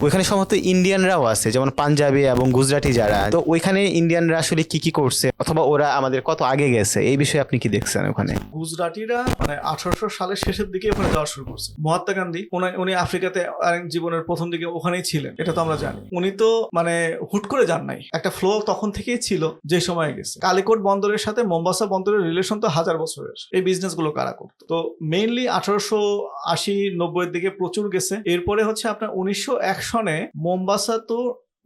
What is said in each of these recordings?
ওইখানে সম্ভবত ইন্ডিয়ানরাও আছে যেমন পাঞ্জাবি এবং গুজরাটি যারা। তো ওইখানে ইন্ডিয়ানরা আসলে কি কি করছে অথবা ওরা আমাদের কত আগে গেছে এই বিষয়ে আপনি কি দেখছেন ওখানে? গুজরাটিরা মানে আঠারোশো সালের শেষের দিকে ওখানে যাওয়া শুরু করছে। মহাত্মা গান্ধী উনি- উনি আফ্রিকাতে জীবনের প্রথম দিকে ওখানেই ছিলেন এটা তো আমরা জানি। উনি তো মানে হুট করে যান নাই। একটা ফ্লো তখন থেকেই ছিল যে সময় গেছে। কালিকোট বন্দরের সাথে মোম্বাসা বন্দরের রিলেশন তো হাজার বছরের। এই বিজনেসগুলো কারা করতো? তো মেইনলি আঠারোশো আশি নব্বই দিকে প্রচুর গেছে। এরপরে হচ্ছে আপনার উনিশশো সনে মোম্বাসা তো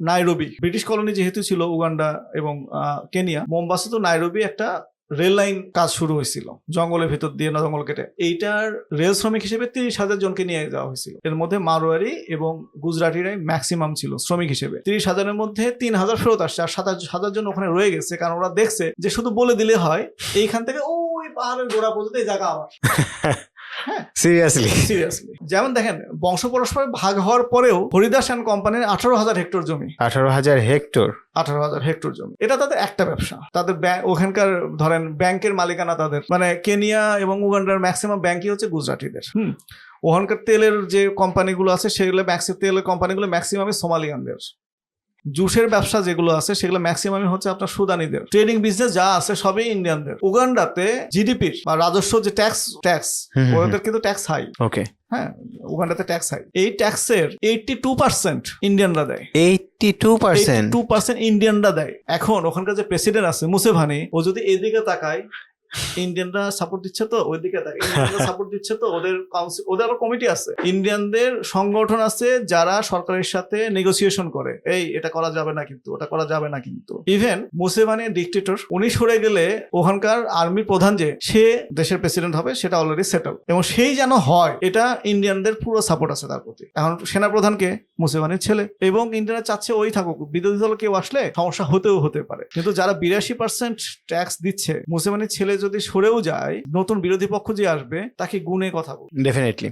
নাইরোবি। ব্রিটিশ কলোনি যেহেতু ছিল উগান্ডা এবং কেনিয়া, মোম্বাসা তো নাইরোবি একটা রেল লাইন কাজ শুরু হয়েছিল, জঙ্গলের ভেতর দিয়ে না জঙ্গল কেটে। এইটার রেল শ্রমিক হিসেবে তিরিশ হাজার জনকে নিয়ে যাওয়া হয়েছিল। এর মধ্যে মারোয়ারি এবং গুজরাটিরাই ম্যাক্সিমাম ছিল শ্রমিক হিসেবে। তিরিশ হাজারের মধ্যে তিন হাজার ফেরত আসছে, আর সাত হাজার জন ওখানে রয়ে গেছে, কারণ ওরা দেখছে যে শুধু বলে দিলে হয়, এইখান থেকে ওই পাহাড়ের গোড়া পর্যন্ত এই জায়গা আমার সিরিয়াসলি সিরিয়াসলি যেমন দেখেন বংশ পরস্পর ভাগ হওয়ার পরেও হরিদাস অ্যান্ড কোম্পানির আঠারো হাজার হেক্টর জমি। আঠারো হাজার হেক্টর? আঠারো হাজার হেক্টর জমি। এটা তাদের একটা ব্যবসা। তাদের ওখানকার ধরেন ব্যাংকের মালিকানা তাদের। মানে কেনিয়া এবং উগান্ডার ম্যাক্সিমাম ব্যাংকই হচ্ছে গুজরাটিদের। হুম। ওখানকার তেলের যে কোম্পানিগুলো আছে সেগুলো ম্যাক্সি তেলের কোম্পানিগুলো ম্যাক্সিমামই সোমালিয়ানদের। জুসের ব্যবসা যেগুলো আছে সেগুলো ম্যাক্সিমামই হচ্ছে আপনার সুদানিদের। ট্রেডিং বিজনেস যা আছে সবই ইন্ডিয়ানদের উগান্ডাতে জিডিপির বা রাজস্ব যে ট্যাক্স ট্যাক্স ওদের কিন্তু ট্যাক্স হাই ওকে হ্যাঁ উগান্ডাতে ট্যাক্স হাই এই ট্যাক্সের এইটটি টু পার্সেন্ট ইন্ডিয়ানরা দেয়। Eighty two percent two percent ইন্ডিয়ানরা দেয়। এখন ওখানকার যে প্রেসিডেন্ট আছে মুসেভানি ও যদি এদিকে তাকায় ইন্ডিয়ানরা সাপোর্ট দিচ্ছে তো ওইদিকে সাপোর্ট দিচ্ছে তো ওদের কাউন্সিল ওদের আবার কমিটি আছে। ইন্ডিয়ানদের সংগঠন আছে যারা সরকারের সাথে নেগোসিয়েশন করে। এই এটা করা যাবে না কিন্তু ওটা করা যাবে না কিন্তু। ইভেন মুসেভানি ডিকটেটর উনি সরে গেলে ওখানকার আর্মির প্রধান যে সে দেশের প্রেসিডেন্ট হবে সেটা অলরেডি সেটেল এবং সেই যেন হয় এটা ইন্ডিয়ানদের পুরো সাপোর্ট আছে তার প্রতি। এখন সেনাপ্রধানকে মুসেভানির ছেলে। এবং ইন্ডিয়ানরা চাচ্ছে ওই থাকুক বিরোধী দল কেউ আসলে সমস্যা হতেও হতে পারে। কিন্তু যারা বিরাশি পার্সেন্ট ট্যাক্স দিচ্ছে মুসেভানির ছেলে যদি সরেও যায় নতুন বিরোধী পক্ষ যে আসবে তাকে গুণে কথা বলবে। ডেফিনেটলি